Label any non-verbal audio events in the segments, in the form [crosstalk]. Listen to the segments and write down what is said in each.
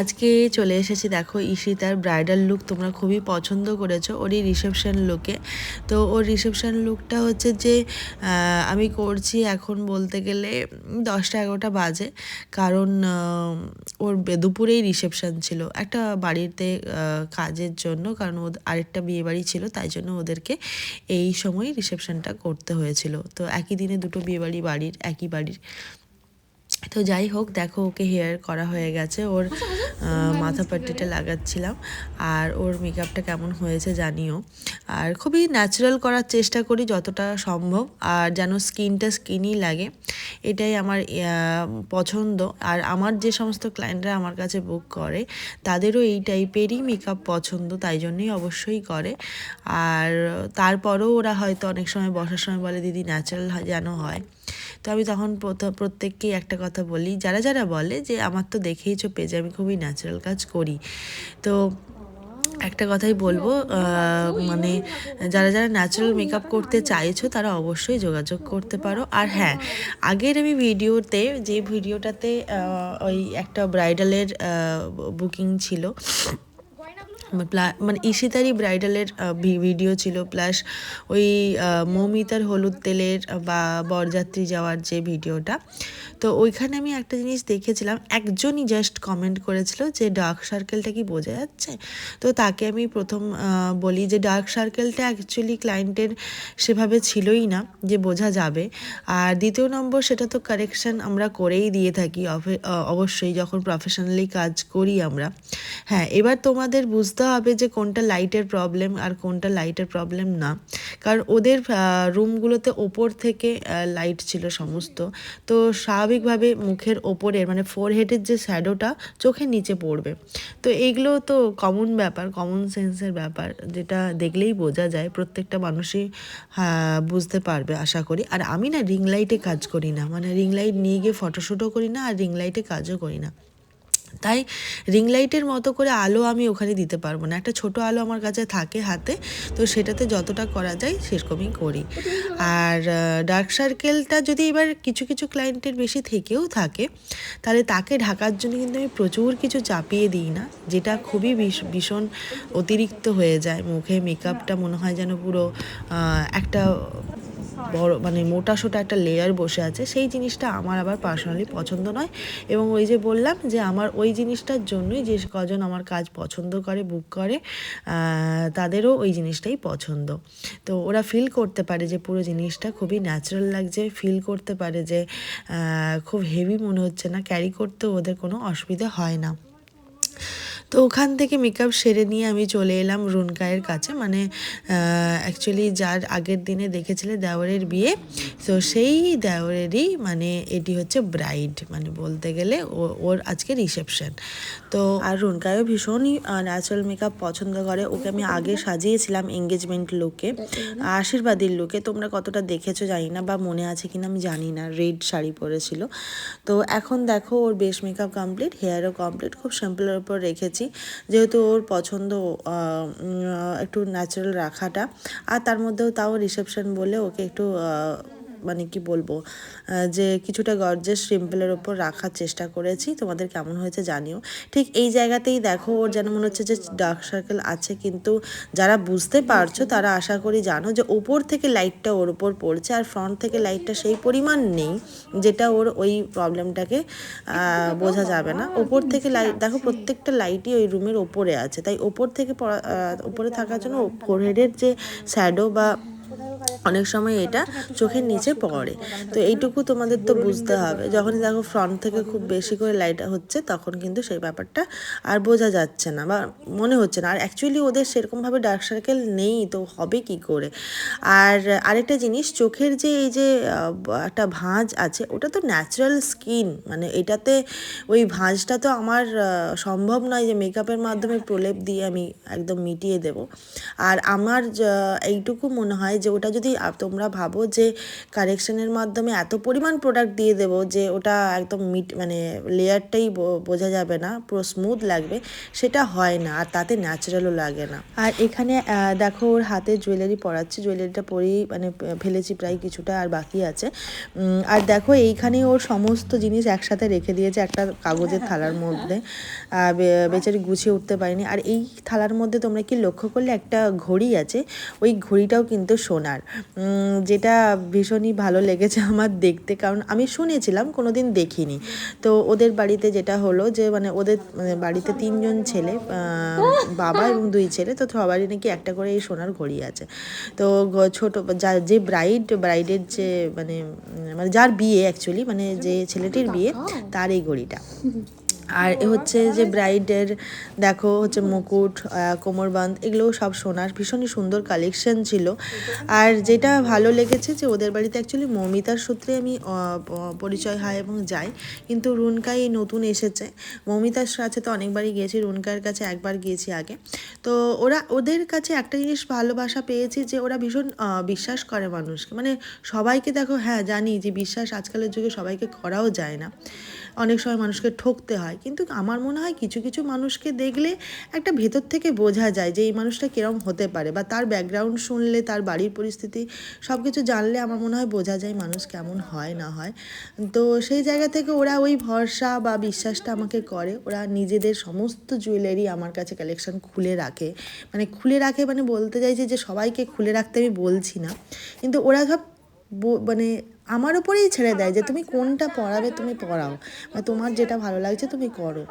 আজকে চলে এসেছি, দেখো ঈশিতার ব্রাইডাল লুক তোমরা খুবই পছন্দ করেছ ওরই রিসেপশন লুকে তো ওর রিসেপশন লুকটা হচ্ছে যে আমি করছি এখন বলতে গেলে দশটা এগারোটা বাজে, কারণ ওর দুপুরেই রিসেপশন ছিল। একটা বাড়িতে কাজের জন্য, কারণ ওদের আরেকটা বিয়ে বাড়ি ছিল, তাই জন্য ওদেরকে এই সময় রিসেপশনটা করতে হয়েছিল। তো একই দিনে দুটো বিয়ে বাড়ি বাড়ির একই বাড়ির। তো যাই হোক দেখো ওকে হেয়ার করা হয়ে গেছে। ওর আহ, মাথা পাট্টিটা লাগাচ্ছিলাম। আর ওর মেকআপটা কেমন হয়েছে জানিও। আর খুবই ন্যাচারাল করার চেষ্টা করি যতটা সম্ভব। আর যেন স্কিনটা স্কিনই লাগে এটাই আমার পছন্দ। আর আমার যে সমস্ত ক্লায়েন্টরা আমার কাছে বুক করে তাদেরও এই টাইপেরই মেকআপ পছন্দ তাই জন্যই অবশ্যই করে। আর তারপরেও ওরা হয়তো অনেক সময় বসার সময় বলে দিদি ন্যাচারাল যেন হয়। তো আমি তখন প্রত্যেককেই একটা কথা বলি, যারা যারা বলে যে, আমার তো দেখেইছো পেজে আমি খুবই ন্যাচারাল কাজ করি। তো একটা কথাই বলব মানে যারা যারা ন্যাচারাল মেকআপ করতে চাইছো, তারা অবশ্যই যোগাযোগ করতে পারো। আর হ্যাঁ আগের আমি ভিডিওতে, যে ভিডিওটাতে ওই একটা ব্রাইডালের বুকিং ছিল মানে ইশিতারই ব্রাইডালের ভিডিও ছিল, প্লাস ওই মৌমিতার হলুদ তেলের বা বরযাত্রী যাওয়ার যে ভিডিওটা। তো ওইখানে আমি একটা জিনিস দেখেছিলাম, একজনই জাস্ট কমেন্ট করেছিল যে ডার্ক সার্কেলটা কি বোঝা যাচ্ছে? তো তাকে আমি প্রথম বলি যে ডার্ক সার্কেলটা অ্যাকচুয়ালি ক্লায়েন্টের সেভাবে ছিলই না, যে বোঝা যাবে। আর দ্বিতীয় নম্বর, সেটা তো কারেকশন আমরা করেই দিয়ে থাকি অবশ্যই যখন প্রফেশনালি কাজ করি আমরা। হ্যাঁ এবার তোমাদের বুঝতে হবে যে কোনটা লাইটের প্রবলেম আর কোনটা লাইটের প্রবলেম না। কারণ ওদের রুমগুলোতে ওপর থেকে লাইট ছিল সমস্ত। তো স্বাভাবিকভাবে মুখের ওপরের মানে ফোরহেডের যে শ্যাডোটা চোখের নিচে পড়বে। তো এইগুলো তো কমন ব্যাপার কমন সেন্সের ব্যাপার, যেটা দেখলেই বোঝা যায়। প্রত্যেকটা মানুষই বুঝতে পারবে, আশা করি। আর আমি না রিং লাইটে কাজ করি না। মানে রিং লাইট নিয়ে গিয়ে ফটোশ্যুটও করি না আর রিং লাইটে কাজও করি না। তাই রিং লাইটের মতো করে আলো আমি ওখানে দিতে পারব না। একটা ছোট আলো আমার কাছে থাকে হাতে, তো সেটাতে যতটা করা যায় সেরকমই করি। আর ডার্ক সার্কেলটা যদি এবার কিছু কিছু ক্লায়েন্টের বেশি থেকেও থাকে, তাহলে তাকে ঢাকার জন্য কিন্তু আমি প্রচুর কিছু চাপিয়ে দিই না, যেটা খুবই ভীষ- ভীষণ অতিরিক্ত হয়ে যায়। মুখে মেকআপটা মনে হয় যেন পুরো একটা বড় মানে মোটা সোটা একটা লেয়ার বসে আছে, সেই জিনিসটা আমার আবার পার্সোনালি পছন্দ নয়। এবং ওই যে বললাম যে আমার ওই জিনিসটার জন্যই যে কজন আমার কাজ পছন্দ করে বুক করে তাদেরও ওই জিনিসটাই পছন্দ। তো ওরা ফিল করতে পারে যে পুরো জিনিসটা খুবই ন্যাচারাল লাগছে ফিল করতে পারে যে খুব হেভি মনে হচ্ছে না ক্যারি করতেও ওদের কোনো অসুবিধা হয় না। তো ওখান থেকে মেকআপ সেরে নিয়ে আমি চলে এলাম রুনকায়ের কাছে। মানে অ্যাকচুয়ালি যার আগের দিনে দেখেছিলে দেওরের বিয়ে, তো সেই দেওরেরই মানে এটি হচ্ছে ব্রাইড মানে বলতে গেলে ওর আজকে রিসেপশন তো আর রুনকায়ও ভীষণই ন্যাচারাল মেকআপ পছন্দ করে। ওকে আমি আগে সাজিয়েছিলাম এঙ্গেজমেন্ট লুকে আশীর্বাদের লুকে তোমরা কতটা দেখেছ জানি না বা মনে আছে কিনা আমি জানি না। রেড শাড়ি পরেছিল। তো এখন দেখো ওর বেশ মেকআপ কমপ্লিট হেয়ারও কমপ্লিট খুব সিম্পলের উপর রেখেছি। যেহেতু ওর পছন্দ একটু ন্যাচারাল রাখাটা। আর তার মধ্যেও তাও রিসেপশন বলে ওকে একটু মানে কি বলব যে কিছুটা গর্জেস সিম্পলের ওপর রাখার চেষ্টা করেছি। তোমাদের কেমন হয়েছে জানিও। ঠিক এই জায়গাতেই দেখো, ওর যেন মনে হচ্ছে যে ডার্ক সার্কেল আছে, কিন্তু যারা বুঝতে পারছ, তারা আশা করি জানো যে ওপর থেকে লাইটটা ওর উপর পড়ছে, আর ফ্রন্ট থেকে লাইটটা সেই পরিমাণ নেই, যেটা ওর ওই প্রবলেমটাকে বোঝা যাবে না। ওপর থেকে লাইট দেখো প্রত্যেকটা লাইটই ওই রুমের ওপরে আছে। তাই ওপর থেকে পড়া- ওপরে থাকার জন্য ফোরহেডের যে শ্যাডো বা অনেক সময় এটা চোখের নিচে পড়ে। তো এইটুকু তোমাদের তো বুঝতে হবে। যখনই দেখো ফ্রন্ট থেকে খুব বেশি করে লাইট হচ্ছে, তখন কিন্তু সেই ব্যাপারটা আর বোঝা যাচ্ছে না বা মনে হচ্ছে না। আর অ্যাকচুয়ালি ওদের সেরকমভাবে ডার্ক সার্কেল নেই, তো হবে কি করে? আর আরেকটা জিনিস, চোখের যে এই যে একটা ভাঁজ আছে, ওটা তো ন্যাচারাল স্কিন মানে এটাতে ওই ভাঁজটা তো আমার সম্ভব নয় যে মেকআপের মাধ্যমে প্রলেপ দিয়ে আমি একদম মিটিয়ে দেব। আর আমার এইটুকু মনে হয় যে ওটা যদি তোমরা ভাবো যে কারেকশনের মাধ্যমে এত পরিমাণ প্রোডাক্ট দিয়ে দেবো যে ওটা একদম মিট মানে লেয়ারটাই বোঝা যাবে না, পুরো স্মুথ লাগবে, সেটা হয় না। আর তাতে ন্যাচারালও লাগে না। আর এখানে দেখো ওর হাতে জুয়েলারি পরাচ্ছি জুয়েলারিটা পরেই মানে ফেলেছি প্রায় কিছুটা, আর বাকি আছে। আর দেখো এইখানে ওর সমস্ত জিনিস একসাথে রেখে দিয়েছে, একটা কাগজের থালার মধ্যে। বেচারি গুছিয়ে উঠতে পারিনি। আর এই থালার মধ্যে তোমরা কি লক্ষ্য করলে, একটা ঘড়ি আছে, ওই ঘড়িটাও কিন্তু সোনার যেটা ভীষণই ভালো লেগেছে আমার দেখতে কারণ আমি শুনেছিলাম কোনো দিন দেখিনি। তো ওদের বাড়িতে যেটা হলো যে মানে ওদের মানে বাড়িতে তিনজন ছেলে বাবা এবং দুই ছেলে তো সবারই নাকি একটা করে এই সোনার ঘড়ি আছে। তো ছোট যা যে ব্রাইড ব্রাইডের যে মানে মানে যার বিয়ে অ্যাকচুয়ালি মানে যে ছেলেটির বিয়ে তার এই ঘড়িটা। আর হচ্ছে যে ব্রাইডের, দেখো হচ্ছে মুকুট কোমরবান্ধ এগুলো সব সোনার, ভীষণই সুন্দর কালেকশন ছিল। আর যেটা ভালো লেগেছে যে ওদের বাড়িতে অ্যাকচুয়ালি মমিতার সূত্রে আমি পরিচয় হয় এবং যাই। কিন্তু রুনকাই নতুন এসেছে। মমিতার কাছে তো অনেকবারই গিয়েছি, রুনকার কাছে একবার গিয়েছি আগে। তো ওরা, ওদের কাছে একটা জিনিস ভালোবাসা পেয়েছি যে ওরা ভীষণ বিশ্বাস করে মানুষকে। মানে সবাইকে দেখো হ্যাঁ জানি যে বিশ্বাস আজকালের যুগে সবাইকে করাও যায় না। অনেক সময় মানুষকে ঠকতে হয়। কিন্তু আমার মনে হয় কিছু কিছু মানুষকে দেখলে একটা ভেতর থেকে বোঝা যায় যে এই মানুষটা কীরকম হতে পারে বা তার ব্যাকগ্রাউন্ড শুনলে, তার বাড়ির পরিস্থিতি সব কিছু জানলে আমার মনে হয় বোঝা যায় মানুষ কেমন হয়, না হয়। তো সেই জায়গা থেকে ওরা ওই ভরসা বা বিশ্বাসটা আমাকে করে। ওরা নিজেদের সমস্ত জুয়েলারি আমার কাছে কালেকশন খুলে রাখে। মানে খুলে রাখে মানে বলতে চাইছে যে সবাইকে খুলে রাখতে আমি বলছি না। কিন্তু ওরা সব মানে আমার উপরেই ছেড়ে দেয় যে তুমি কোনটা পড়াবে তুমি পড়াও বা তোমার যেটা ভালো লাগছে তুমি করো।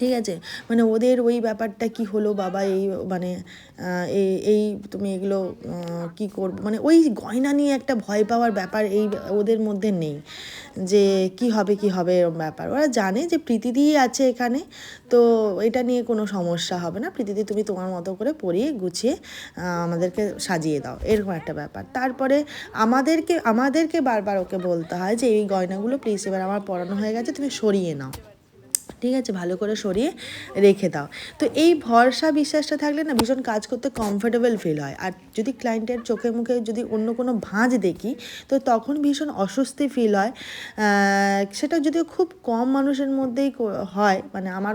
ঠিক আছে? মানে ওদের ওই ব্যাপারটা কি হলো? বাবা, এই মানে এই তুমি এগুলো কি করব? মানে ওই গয়না নিয়ে একটা ভয় পাওয়ার ব্যাপার এই ওদের মধ্যে নেই। যে কি হবে কি হবে এরকম ব্যাপার। ওরা জানে যে প্রীতিদি আছে এখানে, তো এটা নিয়ে কোনো সমস্যা হবে না। প্রীতিদি তুমি তোমার মতো করে পরিয়ে গুছিয়ে আমাদেরকে সাজিয়ে দাও। এরকম একটা ব্যাপার। তারপরে আমাদেরকে আমাদেরকে বারবার ওকে বলতে হয় যে, এই গয়নাগুলো প্লিজ এবার আমার পরানো হয়ে গেছে, তুমি সরিয়ে নাও। ঠিক আছে, ভালো করে সরিয়ে রেখে দাও। তো এই ভরসা বিশ্বাসটা থাকলে না ভীষণ কাজ করতে কমফোর্টেবল ফিল হয়। আর যদি ক্লায়েন্টের চোখে মুখে যদি অন্য কোনো ভাঁজ দেখি, তো তখন ভীষণ অস্বস্তি ফিল হয়। সেটা যদিও খুব কম মানুষের মধ্যেই হয়। মানে আমার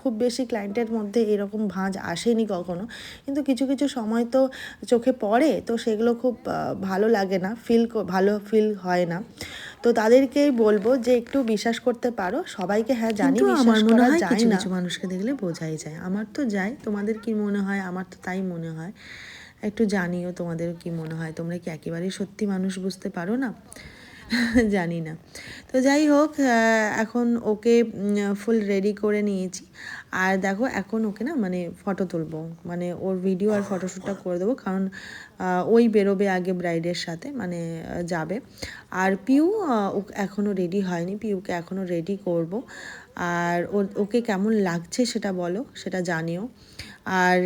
খুব বেশি ক্লায়েন্টের মধ্যে এরকম ভাঁজ আসেনি কখনো। কিন্তু কিছু কিছু সময় তো চোখে পড়ে, তো সেগুলো খুব ভালো লাগে না। ফিল ভালো ফিল হয় না। তো তাদেরকেই বলব যে একটু বিশ্বাস করতে পারো। সবাইকে হ্যাঁ জানি বিশ্বাস আমার মনে করা হয় যায় কিছু না। কিছু মানুষকে দেখলে বোঝাই যায়। আমার তো যায় তোমাদের কি মনে হয়? আমার তো তাই মনে হয়। একটু জানিও তোমাদের কি মনে হয়? তোমরা কি একেবারেই সত্যি মানুষ বুঝতে পারো না? [laughs] জানি না। তো যাই হোক এখন ওকে ফুল রেডি করে নিয়েছি। আর দেখো এখন ওকে না মানে ফটো তুলবো। মানে ওর ভিডিও আর ফটোশ্যুটটা করে দেবো কারণ ওই বেরোবে আগে ব্রাইডের সাথে মানে যাবে। আর পিউ ও এখনও রেডি হয়নি। পিউকে এখনও রেডি করব। আর ওকে কেমন লাগছে সেটা বলো সেটা জানিও। আর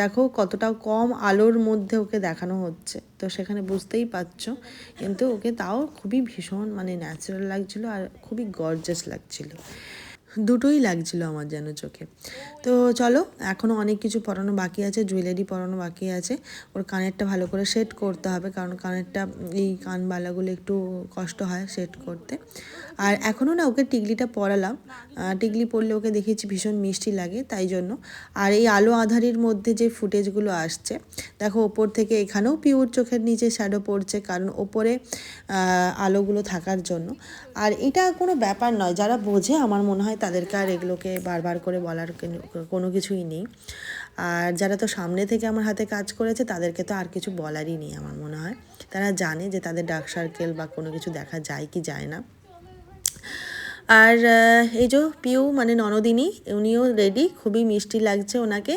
দেখো কতটা কম আলোর মধ্যে ওকে দেখানো হচ্ছে। তো সেখানে বুঝতেই পারছ। কিন্তু ওকে তাও খুবই ভীষণ মানে ন্যাচারাল লাগছিল আর খুবই গর্জাস লাগছিল। দুটোই লাগছিল আমার যেন চোখে। তো চলো এখনও অনেক কিছু পরানো বাকি আছে জুয়েলারি পরানো বাকি আছে। ওর কানেরটা ভালো করে সেট করতে হবে, কারণ কানেরটা, এই কানবালাগুলো একটু কষ্ট হয় সেট করতে। আর এখনও না ওকে টিকলিটা পরালাম। টিকলি পরলে ওকে দেখেছি ভীষণ মিষ্টি লাগে, তাই জন্য। আর এই আলো আধারির মধ্যে যে ফুটেজগুলো আসছে, দেখো ওপর থেকে এখানেও পিওর চোখের নিচে শ্যাডো পড়ছে, কারণ ওপরে আলোগুলো থাকার জন্য। আর এটা কোনো ব্যাপার নয়, যারা বোঝে আমার মনে হয় তাদেরকে আর এগুলোকে বারবার করে বলার কোনো- কিছুই নেই। আর যারা তো সামনে থেকে আমার হাতে কাজ করেছে, তাদেরকে তো আর কিছু বলারই নেই আমার মনে হয়। তারা জানে যে তাদের ডাক সার্কেল বা কোনো কিছু দেখা যায় কি যায় না। আর এই যে পিউ মানে ননদিনী, উনিও রেডি খুবই মিষ্টি লাগছে ওনাকে।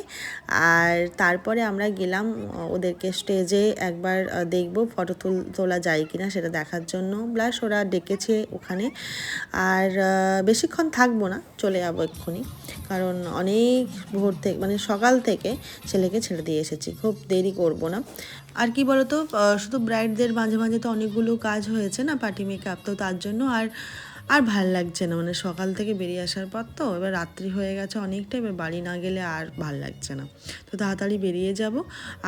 আর তারপরে আমরা গেলাম ওদেরকে স্টেজে একবার দেখব ফটো তুল যায় কি না সেটা দেখার জন্য। প্লাস ওরা ডেকেছে ওখানে। আর বেশিক্ষণ থাকব না, চলে যাব এক্ষুনি। কারণ অনেক ভোর থেকে মানে সকাল থেকে ছেলেকে ছেড়ে দিয়ে এসেছি, খুব দেরি করব না। আর কি বলতো শুধু ব্রাইডদের মাঝে মাঝে তো অনেকগুলো কাজ হয়েছে না পার্টি মেকআপ তো তার জন্য। আর আর ভালো লাগছে না। মানে সকাল থেকে বেরিয়ে আসার পর তো এবার রাত্রি হয়ে গেছে অনেকটা, এবার বাড়ি না গেলে আর ভালো লাগছে না। তো তাড়াতাড়ি বেরিয়ে যাব।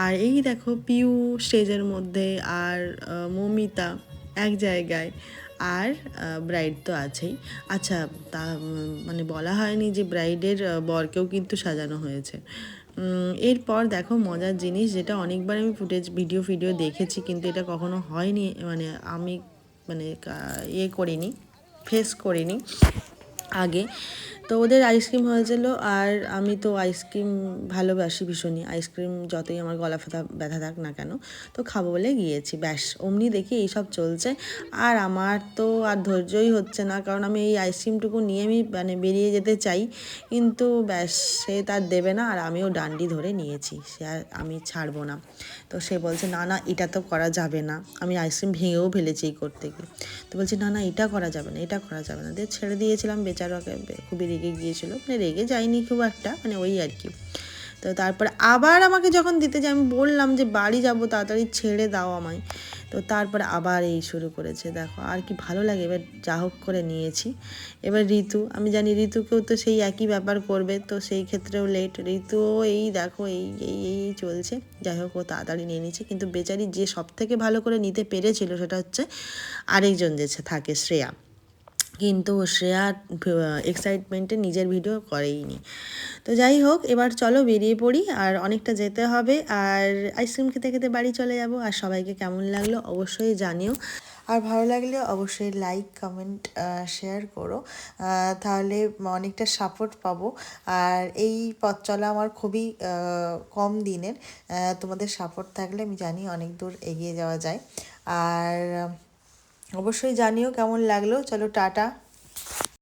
আর এই দেখো পিউ স্টেজের মধ্যে আর মমিতা এক জায়গায় আর ব্রাইড তো আছেই। আচ্ছা তা মানে বলা হয়নি যে ব্রাইডের বরকেও কিন্তু সাজানো হয়েছে। এরপর দেখো মজার জিনিস যেটা অনেকবার আমি ফুটেজ ভিডিও ভিডিও দেখেছি, কিন্তু এটা কখনো হয়নি মানে আমি মানে ইয়ে করিনি। ফেস করিনি আগে। তো ওদের আইসক্রিম হয়েছিল আর আমি তো আইসক্রিম ভালোবাসি ভীষণই। আইসক্রিম যতই আমার গলা ফাটা ব্যথা থাক না কেন, তো খাব বলে গিয়েছি। ব্যাস, অমনি দেখি এইসব চলছে। আর আমার তো আর ধৈর্যই হচ্ছে না, কারণ আমি এই আইসক্রিমটুকু নিয়ে আমি মানে বেরিয়ে যেতে চাই। কিন্তু ব্যাস, সে তার দেবে না আর আমিও ডান্ডি ধরে নিয়েছি, সে আর আমি ছাড়বো না। তো সে বলছে, না না, এটা তো করা যাবে না। আমি আইসক্রিম ভেঙেও ফেলেছি এই করতে গিয়ে। তো বলছি, না না, এটা করা যাবে না, এটা করা যাবে না। দিয়ে ছেড়ে দিয়েছিলাম বেচারাকে, খুবই রেগে গিয়েছিল। মানে রেগে যায়নি খুব একটা মানে ওই আর কি। তো তারপরে আবার আমাকে যখন দিতে যাই আমি বললাম যে, বাড়ি যাব, তাড়াতাড়ি ছেড়ে দাও আমায়। তো তারপরে আবার এই শুরু করেছে, দেখো। আর কি ভালো লাগে, এবার যা হোক করে নিয়েছি। এবার ঋতু, আমি জানি ঋতুকেও তো সেই একই ব্যাপার করবে, তো সেই ক্ষেত্রেও লেট ঋতুও এই দেখো, এই এই এই চলছে। যাই হোক, ও তাড়াতাড়ি নিয়ে নিচ্ছে কিন্তু বেচারি যে সব থেকে ভালো করে নিতে পেরেছিল, সেটা হচ্ছে আরেকজন যে থাকে, শ্রেয়া। কিন্তু শ্রেয়া এক্সাইটমেন্টে নিজের ভিডিও করেইনি। তো যাই হোক, এবার চলো বেরিয়ে পড়ি, আর অনেকটা যেতে হবে, আর আইসক্রিম খেতে খেতে বাড়ি চলে যাব, আর সবাইকে কেমন লাগল অবশ্যই জানিও। আর ভালো লাগলে অবশ্যই লাইক কমেন্ট শেয়ার করো তাহলে অনেকটা সাপোর্ট পাবো। আর এই পথ চলা আমার খুবই কম দিনের তোমাদের সাপোর্ট থাকলে আমি জানি অনেক দূর এগিয়ে যাওয়া যায়। আর অবশ্যই জানিও কেমন লাগল। চলো টাটা।